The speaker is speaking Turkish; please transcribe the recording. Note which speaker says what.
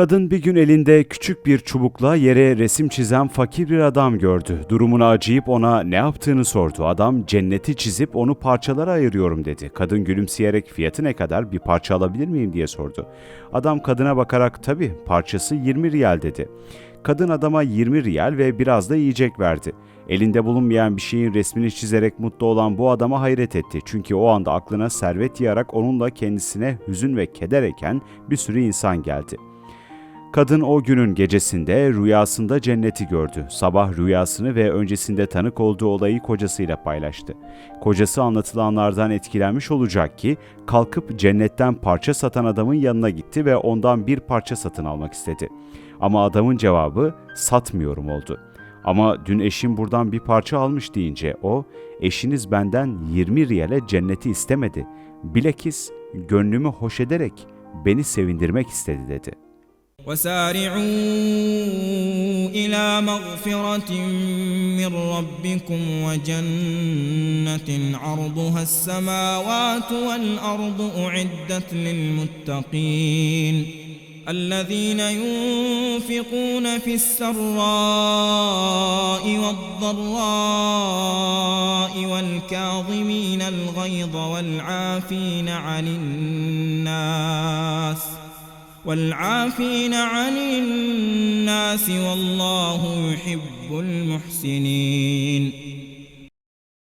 Speaker 1: Kadın bir gün elinde küçük bir çubukla yere resim çizen fakir bir adam gördü. Durumuna acıyıp ona ne yaptığını sordu. Adam cenneti çizip onu parçalara ayırıyorum dedi. Kadın gülümseyerek fiyatı ne kadar bir parça alabilir miyim diye sordu. Adam kadına bakarak tabii parçası 20 riyal dedi. Kadın adama 20 riyal ve biraz da yiyecek verdi. Elinde bulunmayan bir şeyin resmini çizerek mutlu olan bu adama hayret etti. Çünkü o anda aklına servet yiyerek onunla kendisine hüzün ve keder eken bir sürü insan geldi. Kadın o günün gecesinde rüyasında cenneti gördü. Sabah rüyasını ve öncesinde tanık olduğu olayı kocasıyla paylaştı. Kocası anlatılanlardan etkilenmiş olacak ki kalkıp cennetten parça satan adamın yanına gitti ve ondan bir parça satın almak istedi. Ama adamın cevabı satmıyorum oldu. Ama dün eşim buradan bir parça almış deyince o, eşiniz benden 20 riyale cenneti istemedi. Bilakis gönlümü hoş ederek beni sevindirmek istedi dedi.''
Speaker 2: وسارعوا إلى مغفرة من ربكم وجنة عرضها السماوات والأرض أعدت للمتقين الذين ينفقون في السراء والضراء والكاظمين الغيظ والعافين عن الناس ۖ والعافين عن الناس والله يحب المحسنين.